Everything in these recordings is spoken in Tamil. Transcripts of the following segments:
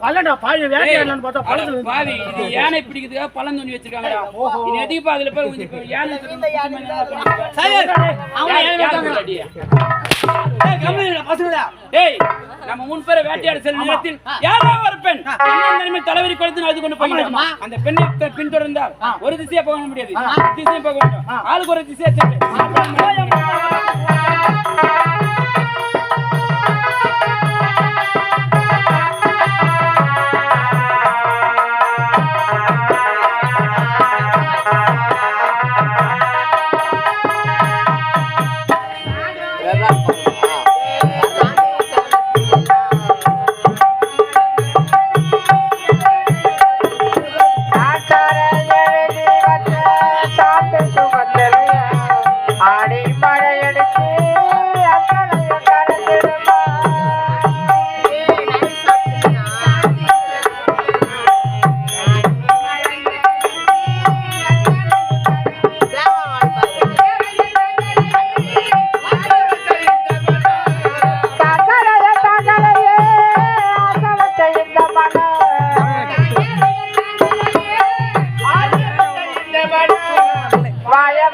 பல்லடா பாய் வேட்டையாடலான்னு பார்த்தா அட பழத்துல பாவி, இது யானை பிடிக்கிறதுக்காக பழம் தூண்டி வச்சிருக்காங்கடா. இது எதுக்குப்பா அதுல போய்? யானை அடி? ஏய், நம்ம மூணு பேரை வேட்டையாட செல்லும் நேரத்தில் யாரோ ஒரு பெண் தலைவரி கொடுத்து அது கொண்டு போய்விடும். அந்த பெண்ணை பின்தொடர்ந்தால் ஒரு திசையா போக முடியாது. திசையும் போக வேண்டும் ஆளுக்கு ஒரு திசையா சென்று.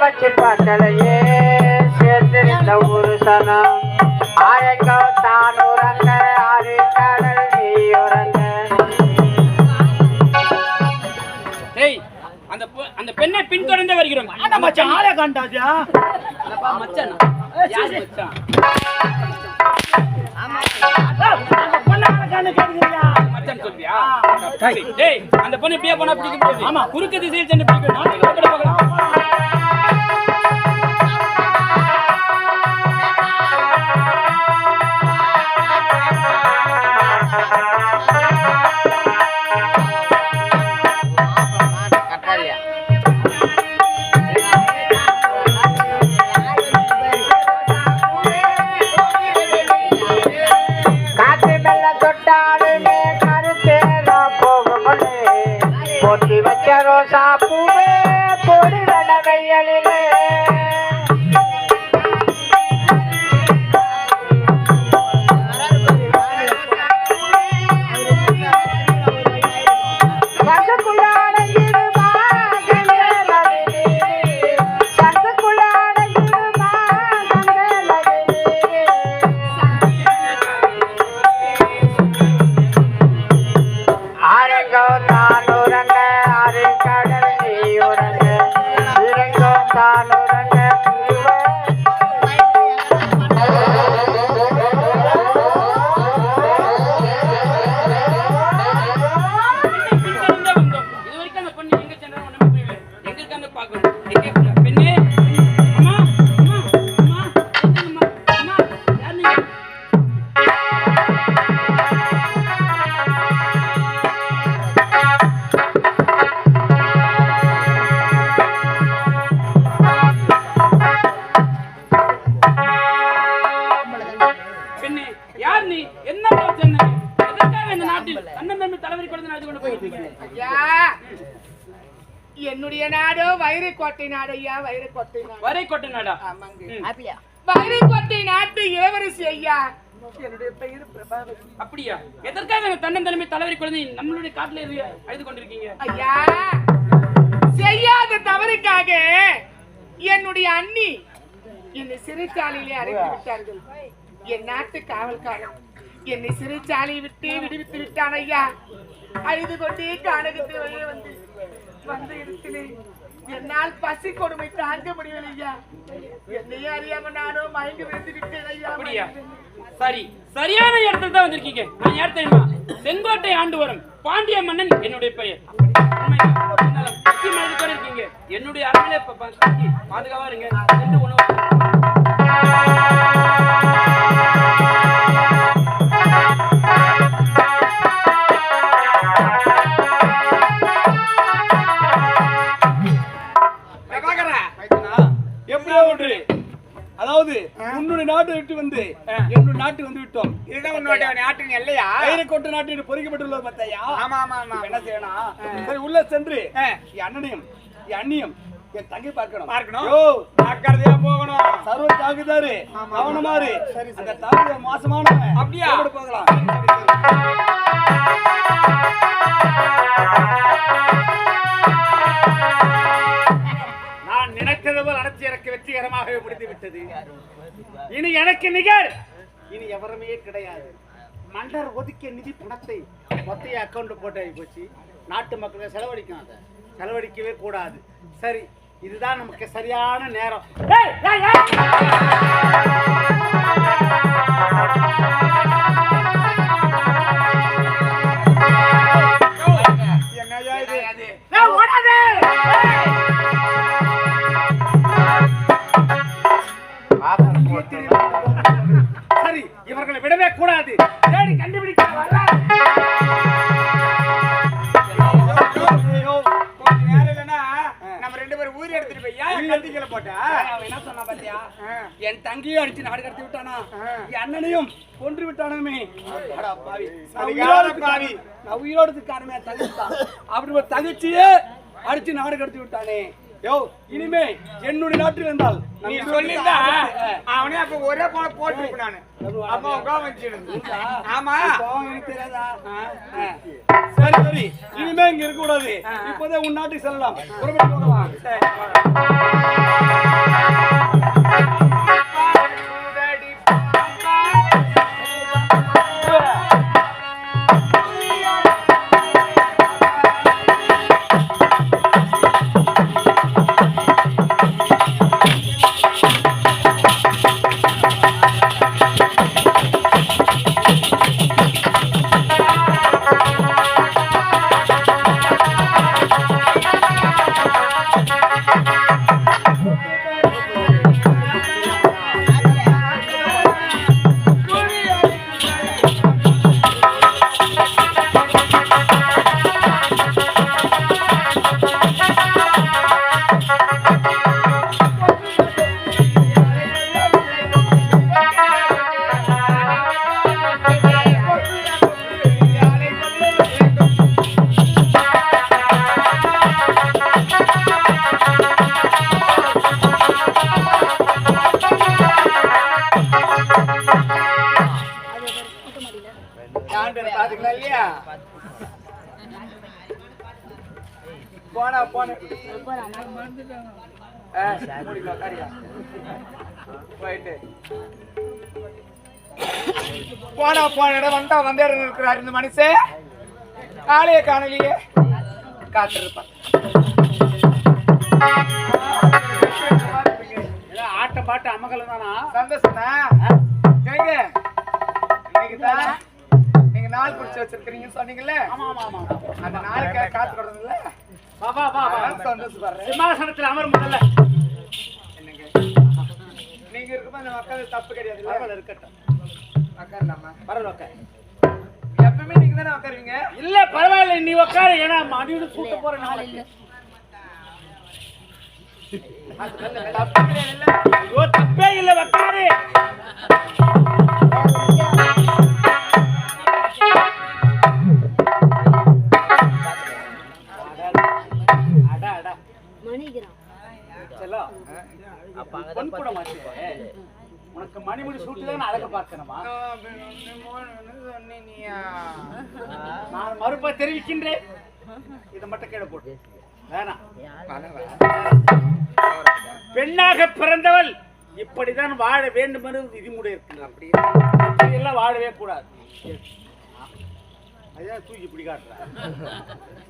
வச்சு பார்க்கலையே சேர்ந்திருந்த ஒரு சனம். ஆயங்கம் தான் உறங்க ஆறு கடல் நீ உறங்க அந்த அந்த பெண்ணை பின்தொடர்ந்து வருகிறோம். மச்சான் ஆளை காண்டாதியா மச்சான். யார் மச்சான்? பொண்ணு ஆளை காண்டு கேட்டுக்கிறியா மச்சான் சொல்வியா டேய் அந்த பொண்ணு இப்படியே போனா பிடிக்க முடியாது. ஆமா. குறுக்கு திசையில் சென்று பிடிக்கணும் நாளைக்கு கூட பார்க்கலாம் மெல்ல தொட்டாலுமே கருத்தேலா போகுமுள்ளே பொத்தி வச்ச ரோசா பூவே பொடி வட வெயிலிலே ஐயா வைரக்கோட்டை நாடு. வரை கொட்ட நாடா? ஆமாங்க. ம். வைரக்கோட்டை நாட்டு இளவரசி ஐயா என்னுடைய பெயர் பிரபாவதி அப்படியா? எதற்காக இந்த தன்னந்தனிமை தலைவரி குழந்தை நம்மளுடைய காட்டுல இருந்து அழுது கொண்டிருக்கீங்க? ஐயா செய்யாத தவறுக்காக என்னுடைய அண்ணி என்னை சிறைச்சாலையிலே அடைத்து விட்டார்கள். என் நாட்டு காவல்காரன் என்னை சிறைச்சாலையை விட்டு விடுவித்து விட்டான் ஐயா. அழுது கொண்டே கானகத்தை வழியே வந்து வந்த இடத்திலே என்னால் பசி கொடுமை தாங்க முடியவில்லை ஐயா. என்னையே அறியாம நானும் மயங்கி விழுந்து விட்டேன் ஐயா. அப்படியா? சரி. சரியான இடத்துல தான் வந்திருக்கீங்க. நான் யார் தெரியுமா? செங்கோட்டை ஆண்டு வரும். பாண்டிய மன்னன் என்னுடைய பெயர். இருக்கீங்க. என்னுடைய அரண்மனை பாதுகாவா இருங்க. உன்னுடைய நாட்டை விட்டு வந்து என்னுடைய நாட்டு வந்து விட்டோம். இதுதான் உன்னோட நாட்டின் எல்லையா? கைரக்கோட்டை நாட்டில் பொறிக்கப்பட்டுள்ளது பார்த்தாயா? ஆமா ஆமா ஆமா. என்ன செய்யணும்? சரி உள்ள சென்று என் அண்ணனையும் என் அண்ணியும் என் தங்கை பார்க்கணும். போகணும். சர்வ தாக்குதாரு கவனமாரு. அந்த தாக்குத மோசமானவன். அப்படியா? போகலாம். நான் நினைத்தது போல் எனக்கு வெற்றிகரமாக முடிந்து விட்டது இனி எனக்கு நிகர். இனி எவருமே கிடையாது. மன்னர் ஒதுக்கிய நிதி பணத்தை மொத்தைய அக்கௌண்ட் போட்டு போச்சு. நாட்டு மக்களுக்கு செலவழிக்கும் அதை. செலவழிக்கவே கூடாது. சரி இதுதான் நமக்கு சரியான நேரம். சரி இவர்களை விடவே கூடாது. தேடி கண்டுபிடிக்க என் தங்கையும் அடிச்சு நாடு கடத்தி விட்டானா? அண்ணனையும் கொன்று விட்டானாமே. நான் உயிரோடு பாவி. நான் உயிரோடு இருக்காருமே தங்கச்சி தான். அப்படி ஒரு தங்கச்சியே அடிச்சு நாடு கடத்தி விட்டானே. யோ இனிமே என்னுடைய நாட்டில் இருந்தால் நீ சொல்லிருந்தா. அவனே அப்ப ஒரே போல போட்டு நானு. அப்ப கோவம் ஆமா. கோவம் தெரியாதா. சரி சரி. இனிமே இங்க இருக்க கூடாது இப்போதே உன் நாட்டுக்கு செல்லலாம். புறப்பட்டு போகலாம். போனா போன போனா போன இடம் வந்தா வந்த இடம் இருக்கிறாரு இந்த மனுஷன் ஆளைய காணலையே காத்திருப்பான் ஆட்டம் பாட்டு அமகலம் தானா? சந்தோஷம் எங்க? இன்னைக்கு தான் நீங்க நாள் குறிச்சு வச்சிருக்கீங்க சொன்னீங்கல்ல? அந்த நாளுக்கு காத்து கொடுறதுல சிம்மாசனத்துல அமர் முதல்ல. என்னங்க? நீங்க இருக்கும்போது நம்ம உட்காந்து தப்பு கிடையாது பரவாயில்ல இருக்கட்டும். உட்காரலாமா பரவாயில்ல உட்கார் எப்பவுமே நீங்க தானே உட்காருவீங்க இல்ல பரவாயில்ல நீ உட்காரு ஏன்னா மடியோட கூட்ட போற நாளைக்கு. ஐயோ தப்பே இல்ல உட்காரு மணிக்கிறான் பொன் கூட உனக்கு மணிமணி சூட்டு தான் அழக பார்க்கணுமா நான் மறுப்ப தெரிவிக்கின்றேன். இதை மட்டும் கேட போட்டு. வேணாம். பெண்ணாக பிறந்தவள் இப்படிதான் வாழ வேண்டும் என்று விதிமுறை இருக்கிறார் அப்படி எல்லாம் வாழவே கூடாது. அதான் தூக்கி இப்படி காட்டுறேன்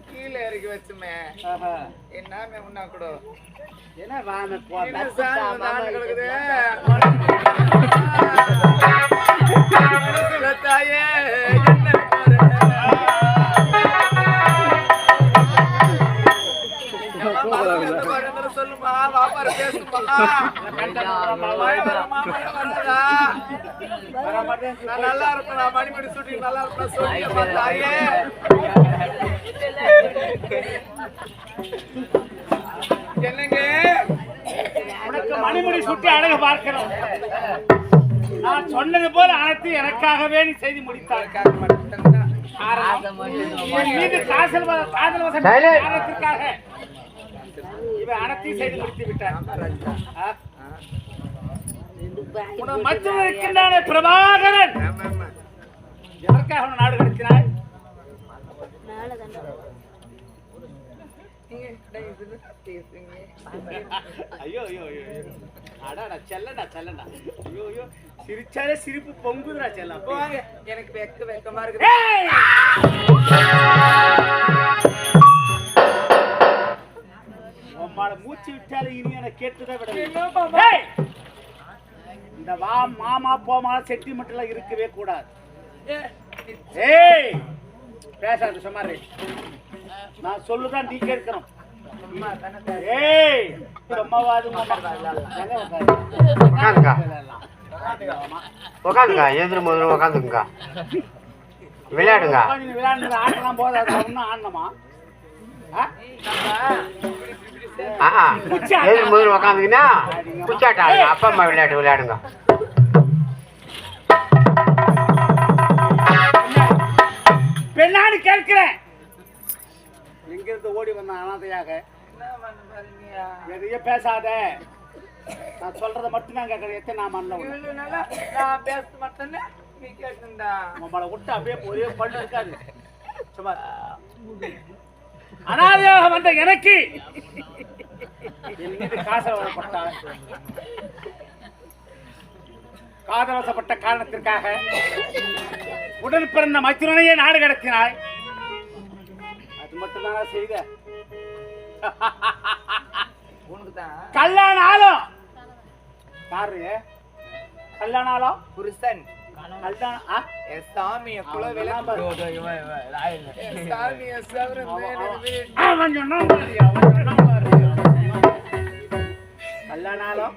கீழே இறக்கி வச்சுமே. என்ன உன்னா கூட. என்ன வாங்க கிடக்குது? தாயே வாப்பாரு பேசுமா நான் நல்லா இருப்பேன் நான் மணிமணி சுட்டி நல்லா இருப்பேன் சொல்லி தாயே என்னங்க? உனக்கு மணிமணி சுட்டி அழகு பார்க்கிறோம் நான் சொன்னது போல அனைத்து எனக்காகவே நீ செய்தி முடித்தார் காரணம், என் மீது காசல் வ- காதல் வசம் இவன் அனைத்தையும் செய்து முடித்து? உனது மற்றவர் இருக்கின்றானே பிரபாகரன். எதற்காக அவன் நாடு கடத்தினாய் ஐயோ ஐயோ ஐயோ ஐயோ. அடாடா செல்லடா செல்லடா. ஐயோ ஐயோ. சிரிச்சாலே சிரிப்பு பொங்குதுடா செல்லம். போங்க எனக்கு வெக்க வெக்கமா இருக்குது. மூச்சு விட்டாலே இனி எனக்கு கேட்டுதான் விட! இந்த வா மாமா போமா செட்டிமெண்ட் எல்லாம் இருக்கவே கூடாது. ஏய்! பேசாத சுமாரி நான் சொல்லுதான் நீ கேட்கணும். ஏய்! சும்மாவாது? உட்காந்துங்க எதிர முதல்ல உட்காந்துங்க விளையாடுங்க. விளையாண்டு ஆடலாம் போதாது? ஒன்றும் ஆடணுமா? எதிர முதல்ல உட்காந்துங்கன்னா குச்சாட்டம் ஆடுங்க அப்பா அம்மா விளையாட்டு விளையாடுங்க. பெண்ணாடு கேட்கிறேன். எங்கிருந்து ஓடி வந்த அனாதையாக? பண்ண எதையும் பேசாத. நான் சொல்றத மட்டும் தான் கேட்கறேன். எத்தனை நான் நான் பேச மாட்டேன்னு நீ கேட்டுண்டா உங்களை விட்டு அப்படியே ஒரே பல்லு இருக்காது. சும்மா. அனாதையாக வந்த எனக்கு காதவசப்பட்ட காரணத்திற்காக உடன் பிறந்த மச்சுரனையே நாடு கடத்தினாய். அது மட்டும் தானா செய்த உனக்கு தான் கல்யாண ஆலம் யாரு கல்யாண ஆலம் புருஷன் அவன் சொன்னான் கல்யாணாலும்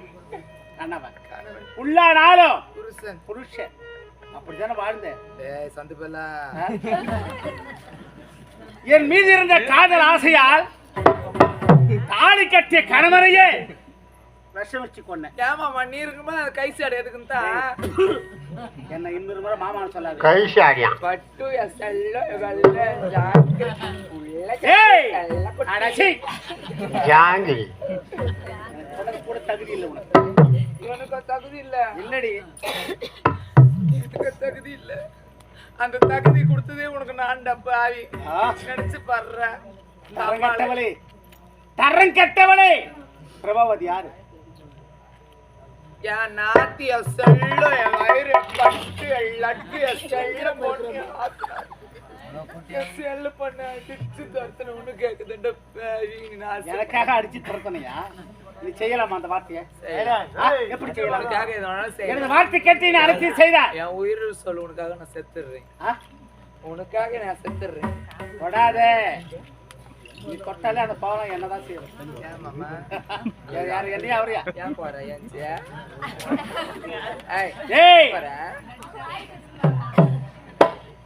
கண்ணவன். உள்ளானாலும் புருஷன். புருஷன். அப்படித்தானே வாழ்ந்தேன். ஏய் சந்து பிள்ளை என் மீது இருந்த காதல் ஆசையால் தாலி கட்டிய கணவனையே விஷம் வச்சு கொண்டேன் ஏமாமா நீ இருக்கும்போது அது கை சாடு எதுக்குன்னு தான் என்ன இன்னொரு முறை மாமான்னு சொல்லாது கை சாடியான் பட்டு எசல்ல வெள்ள. அடச்சி. ஜாங்கிரி. உனக்கு கூட தகுதி இல்லை உனக்கு. இவனுக்கு தகுதி இல்ல. இல்லடி இதுக்கு தகுதி இல்ல. அந்த தகுதி கொடுத்ததே உனக்கு நான் டப்பாவி நினைச்சு பாடுறேன் தரம் கெட்டவளே. பிரபாவதி யாரு? என் நாத்தி எசல்ல என் வயிறு பட்டு லட்டு எசல்ல போட்டு எசல்ல பண்ண அடிச்சு தரத்தன ஒண்ணு கேக்குதுண்ட எனக்காக அடிச்சு துரத்தனையா? நீ செய்யலாமா அந்த வார்த்தையை? எப்படி செய்யலாம்? எனது. வார்த்தை கேட்டு நீ அழைச்சி செய்தா? என் உயிர் சொல்லு உனக்காக நான் செத்துடுறேன். உனக்காக நான் செத்துடுறேன். தொடாதே. நீ தொட்டாலே அந்த பாவம் என்னதான் செய்யும்? யார் என்னையா அவரையா? ஏன் போற? ஏய்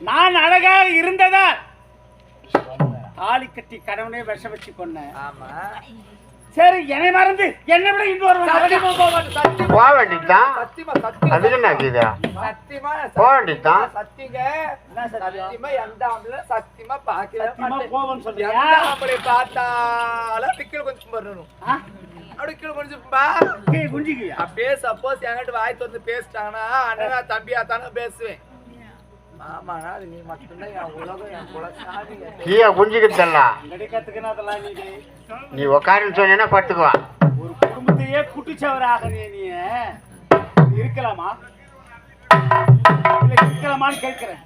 நான் அழகாக இருந்ததா தாலி கட்டி கணவனே விஷம் வச்சு கொன்னேன். ஆமா. சரி என்னை மறந்து என்னை விட இன்னொரு சத்தியமா போக மாட்டேன், சத்தியமா. அதுக்கு என்ன சத்தியமா போக வேண்டியதுதான் சத்தியங்க. என்ன சத்தியம்? சத்தியமா எந்த ஆம்பளை சொல்றியா? எந்த ஆம்பளை பார்த்தாலும் திக்கில் கொஞ்சம் வரணும் ஆ? அப்படி கீழே முடிஞ்சுப்பா கீழே குஞ்சிக்கியா அப்படியே சப்போஸ் என்கிட்ட வாய் திறந்து பேசிட்டாங்கன்னா அண்ணனா தம்பியா தானே பேசுவேன். ஆமாண்ணா அது நீ மட்டும்தான் என் உலகம் என் குலசாமி கீழே குஞ்சிக்கிறதெல்லாம் கிடைக்கிறதுக்குன்னு அதெல்லாம் நீ நீ உக்காருன்னு சொன்னேன்னா படுத்துக்குவா ஒரு குடும்பத்தையே குட்டிச்சவர் ஆகிறீ நீ இருக்கலாமா? இல்ல இருக்கலாமான்னு கேட்கிறேன்?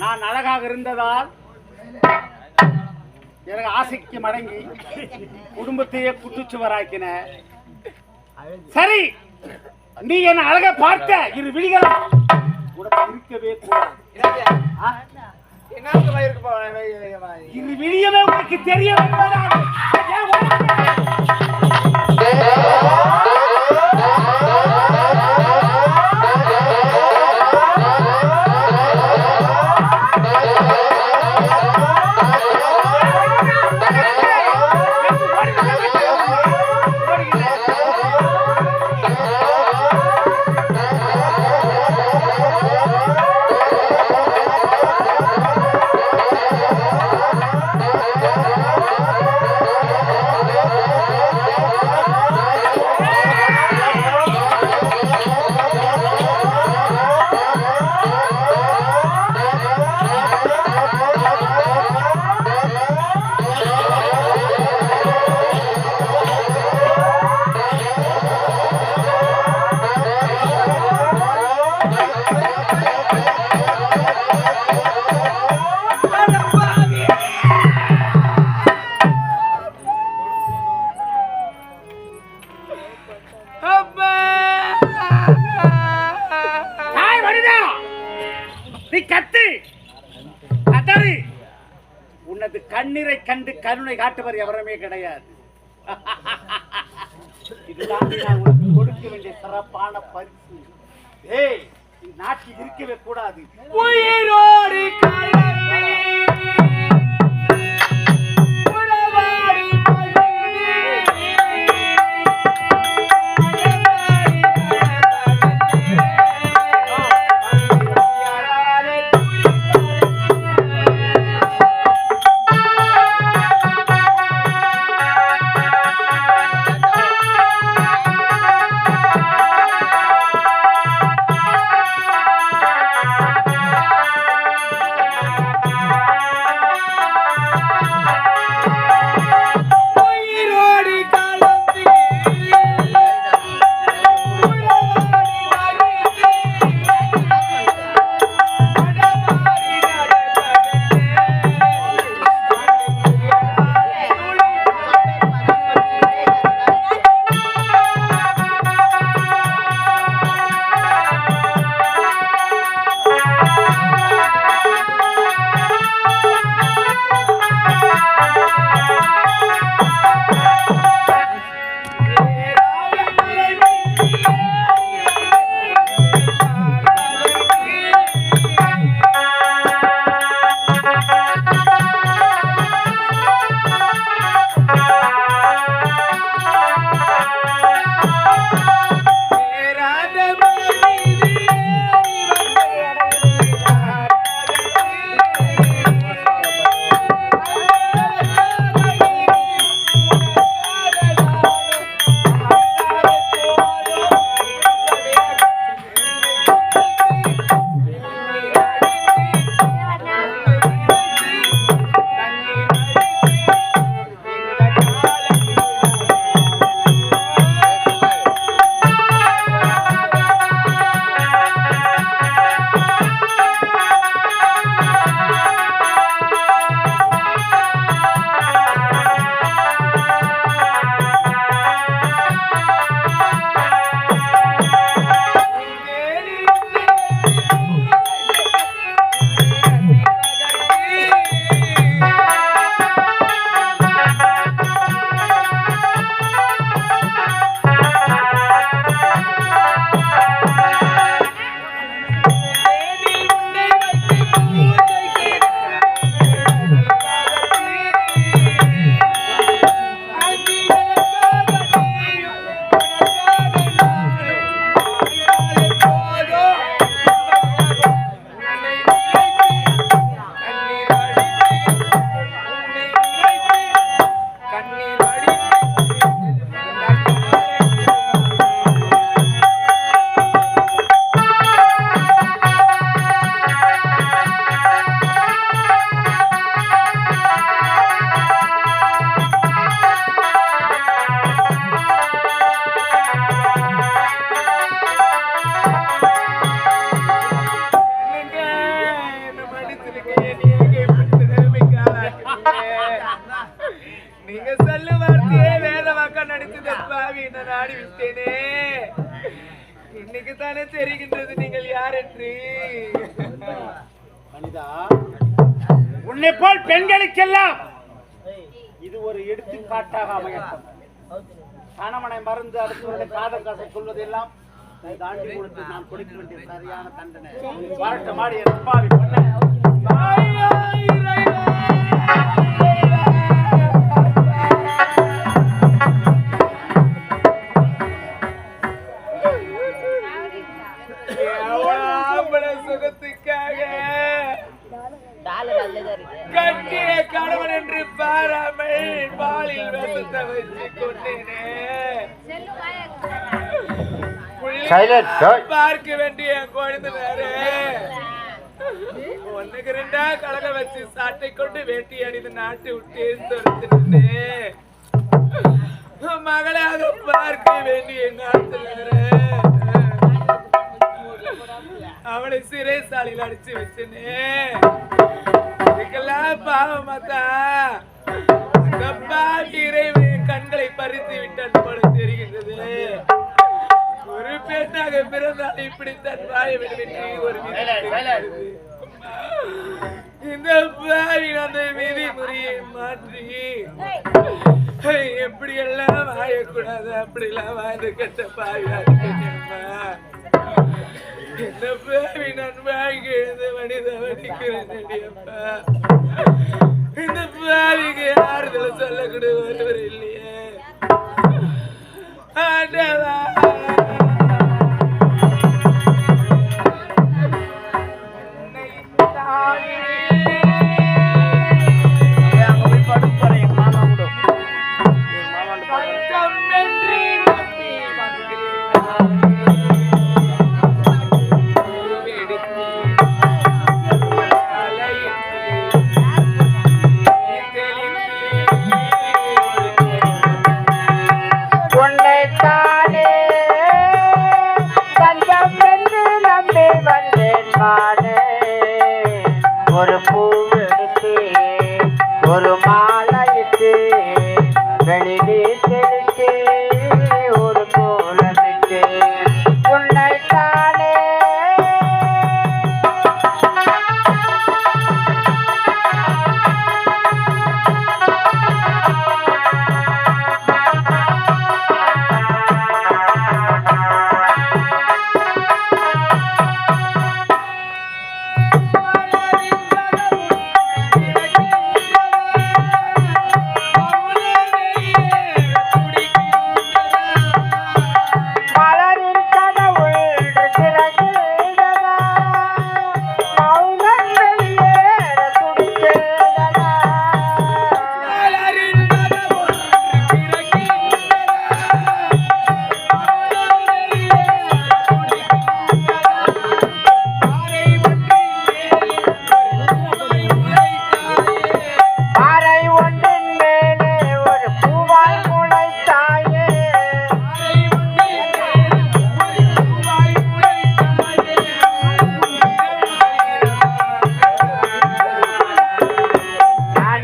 நான் அழகாக இருந்ததால் எனக்கு ஆசைக்கு மடங்கி குடும்பத்தையே குட்டிச்சுவராக்கின. சரி. நீ என்ன அழகா பார்த்த. இரு விழிகள். இருக்கவே இது விடியவே உனக்கு தெரிய வேண்டாம். கருணை காட்டுவர் எவருமே கிடையாது. இதுதான் நான் உனக்கு கொடுக்க வேண்டிய சிறப்பான பரிசு. ஏய் நாட்டில் இருக்கவே கூடாது. கணவனை மறந்து அடுத்தவருடைய காதல் காசை சொல்வதெல்லாம் நீ தாண்டி கொடுத்து நான் கொடுக்க வேண்டிய சரியான தண்டனை வரட்டும் மாடி என் அப்பாவி பொண்ணே. Good. பார்க்க வேண்டிய குழந்தை வேற. ஒண்ணுக்கு ரெண்டா கலக வச்சு சாட்டை கொண்டு வேட்டி அடித்து நாட்டு விட்டு துரத்துனே மகளாக பார்க்க வேண்டிய நாட்டு வேற. அவளை சிறைசாலையில் அடிச்சு வச்சனே. இதுக்கெல்லாம் பாவமா தான் அந்த பாவி இறைவன் கண்களை பறித்து விட்டான் போல தெரிகின்றது. பெண்ணாக பிறந்தால் இப்படி தன் வாயை விடுவிட்டு ஒரு. இந்த பாவி அந்த விதிமுறையை மாற்றி. எப்படி எல்லாம் வாழக்கூடாது அப்படி எல்லாம் வாழ்ந்து கட்ட பாவியாக இந்த பாவி நான் வாழ்க்கை இந்த மனித வடிக்கிறேன் அடியப்பா இந்த பாவிக்கு ஆறுதல் சொல்லக்கூடிய ஒருவர் இல்லையே? ஆண்டவா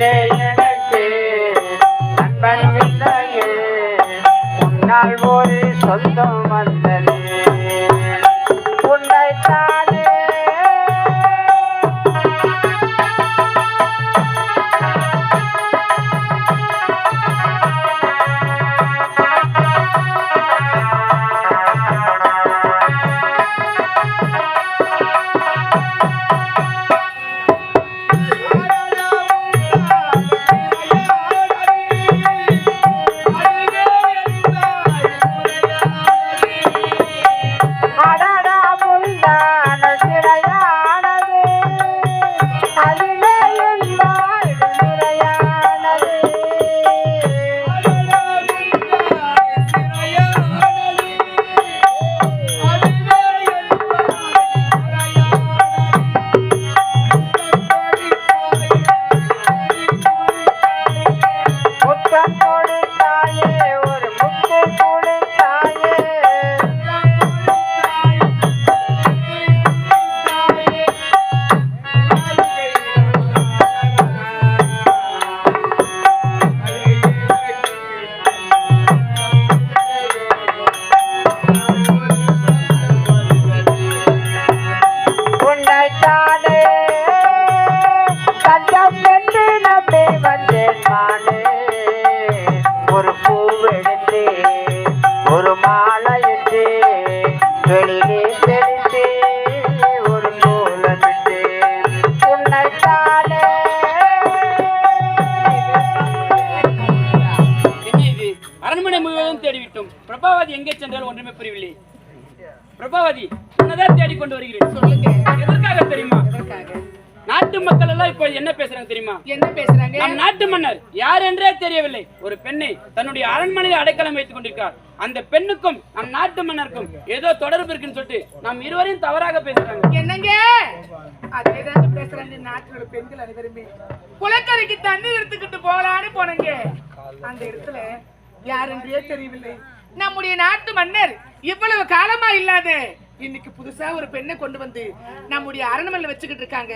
நானே எனக்கு நண்பன் இல்லையே ஒரு சொந்தம் வந்த பிரபாவதி எங்கே சென்றால் ஒன்றுமே புரியவில்லை. பிரபாவதி உன்னதான் தேடிக்கொண்டு வருகிறேன். சொல்லுங்க. எதற்காக தெரியுமா? நாட்டு மக்கள் எல்லாம் இப்போ என்ன பேசுறாங்க தெரியுமா? என்ன பேசுறாங்க? நம் நாட்டு மன்னர் யார் என்றே தெரியவில்லை. ஒரு பெண்ணை தன்னுடைய அரண்மனையில் அடைக்கலம் வைத்துக் கொண்டிருக்கார் அந்த பெண்ணுக்கும் நம் நாட்டு மன்னருக்கும் ஏதோ தொடர்பு இருக்குன்னு சொல்லிட்டு நாம் இருவரையும் தவறாக பேசுறாங்க. என்னங்க? அதேதாங்க பேசுறாங்க. நாட்டோட பெண்கள் அனைவருமே. குளக்கரைக்கு தண்ணீர் எடுத்துக்கிட்டு போகலான்னு போனங்க. அந்த இடத்துல யாருன்றே தெரியவில்லை. நம்முடைய நாட்டு மன்னர் இவ்வளவு காலமா இல்லாத இன்னைக்கு புதுசா ஒரு பெண்ணை கொண்டு வந்து நம்முடைய அரண்மனையில வச்சுக்கிட்டு இருக்காங்க.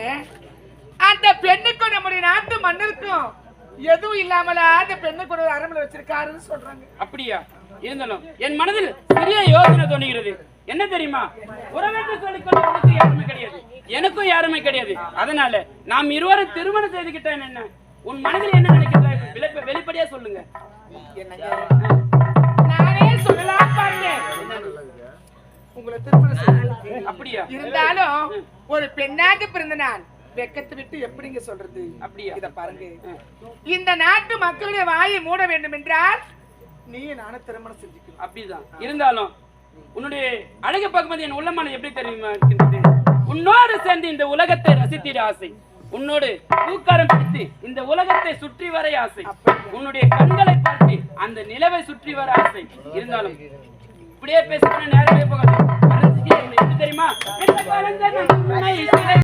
அந்த பெண்ணுக்கும் நம்முடைய நாட்டு மன்னருக்கும் எதுவும் இல்லாமலா அந்த பெண்ணை கொண்டு வந்து அரண்மனை வச்சிருக்காருன்னு சொல்றாங்க. அப்படியா? இருந்தாலும் என் மனதில் சிறிய யோசனை தோணுகிறது என்ன தெரியுமா? உறவென்று உனக்கு யாருமே கிடையாது. எனக்கும் யாருமே கிடையாது. அதனால நாம் இருவரும் திருமணம் செய்துகிட்டா என்ன? உன் மனதில் என்ன நினைக்கிறாய் வெளிப்ப- வெளிப்படையா சொல்லுங்க. பார்த்தேன் உங்களை திருமணம் செய்யறதுக்கு. அப்படியா? இருந்தாலும் ஒரு பெண்ணாக பிறந்த நான் வெக்கத்தை விட்டு எப்படிங்க சொல்றது? அப்படியா? இத பாருங்க. இந்த நாட்டு மக்களுடைய வாயை மூட வேண்டும் என்றால் நீ நானும் திருமணம் செஞ்சுக்கணும். அப்படிதான். இருந்தாலும் உன்னுடைய அழகை பார்க்கும்போது என் உள்ளமான எப்படி தெரியுமா இருக்கின்றது? உன்னோடு சேர்ந்து இந்த உலகத்தை ரசித்திட ஆசை. உன்னோடு பூக்காரம் பிடித்து இந்த உலகத்தை சுற்றி வர ஆசை. உன்னுடைய கண்களை பார்த்து அந்த நிலவை சுற்றி வர ஆசை. இருந்தாலும் இப்படியே பேசினா நேரமே போகாது. எப்படி தெரியுமா?